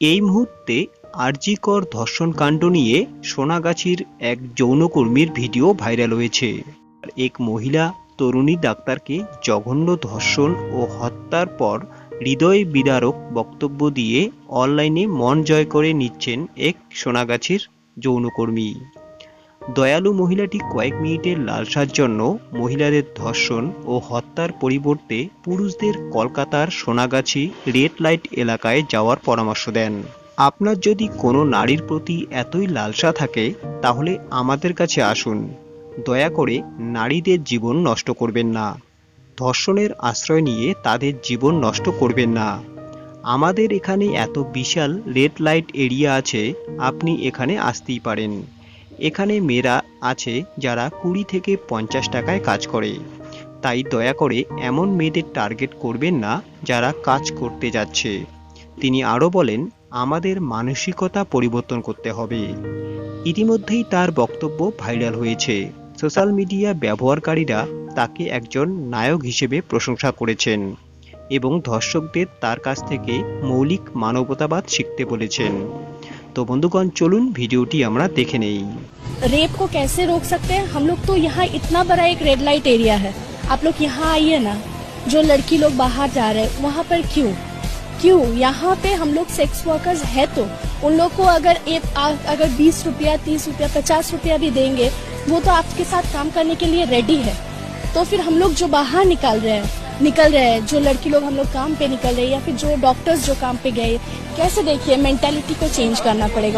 এই মুহূর্তে আরজিকর ধর্ষণকাণ্ড নিয়ে সোনাগাছির এক যৌনকর্মীর ভিডিও ভাইরাল হয়েছে। এক মহিলা তরুণী ডাক্তারকে জঘন্য ধর্ষণ ও হত্যার পর হৃদয় বিদারক বক্তব্য দিয়ে অনলাইনে মন জয় করে নিচ্ছেন এক সোনাগাছির যৌনকর্মী। দয়ালু মহিলাটি কয়েক মিনিটের লালসার জন্য মহিলাদের ধর্ষণ ও হত্যার পরিবর্তে পুরুষদের কলকাতার সোনাগাছি রেড লাইট এলাকায় যাওয়ার পরামর্শ দেন। আপনার যদি কোনো নারীর প্রতি এতই লালসা থাকে, তাহলে আমাদের কাছে আসুন। দয়া করে নারীদের জীবন নষ্ট করবেন না। ধর্ষণের আশ্রয় নিয়ে তাদের জীবন নষ্ট করবেন না। আমাদের এখানে এত বিশাল রেড লাইট এরিয়া আছে, আপনি এখানে আসতেই পারেন। এখানে মেয়েরা আছে যারা কুড়ি থেকে পঞ্চাশ টাকায় কাজ করে। তাই দয়া করে এমন মেয়েদের টার্গেট করবেন না যারা কাজ করতে যাচ্ছে। তিনি আরও বলেন, আমাদের মানসিকতা পরিবর্তন করতে হবে। ইতিমধ্যেই তার বক্তব্য ভাইরাল হয়েছে। সোশ্যাল মিডিয়া ব্যবহারকারীরা তাকে একজন নায়ক হিসেবে প্রশংসা করেছেন এবং ধর্ষকদের তার কাছ থেকে মৌলিক মানবতাবাদ শিখতে বলেছেন। তো বন্ধুগণ চলুন ভিডিওটি আমরা দেখে নেই रेप को कैसे रोक सकते हैं हम लोग तो यहाँ इतना बड़ा एक रेड लाइट एरिया है आप लोग यहाँ आइए ना जो लड़की लोग बाहर जा रहे हैं वहाँ पर क्यों क्यों यहाँ पे हम लोग सेक्स वर्कर्स है तो उन लोग को अगर एक आ- अगर बीस रुपया तीस रुपया पचास रुपया भी देंगे वो तो आपके साथ काम करने के लिए रेडी है तो फिर हम लोग जो बाहर निकल रहे हैं निकल रहे हैं? जो लड़की लोग हम लोग काम पे निकल रहे हैं या फिर जो डॉक्टर्स जो काम पे गए, कैसे देखिए? मेंटेलिटी को चेंज करना पड़ेगा।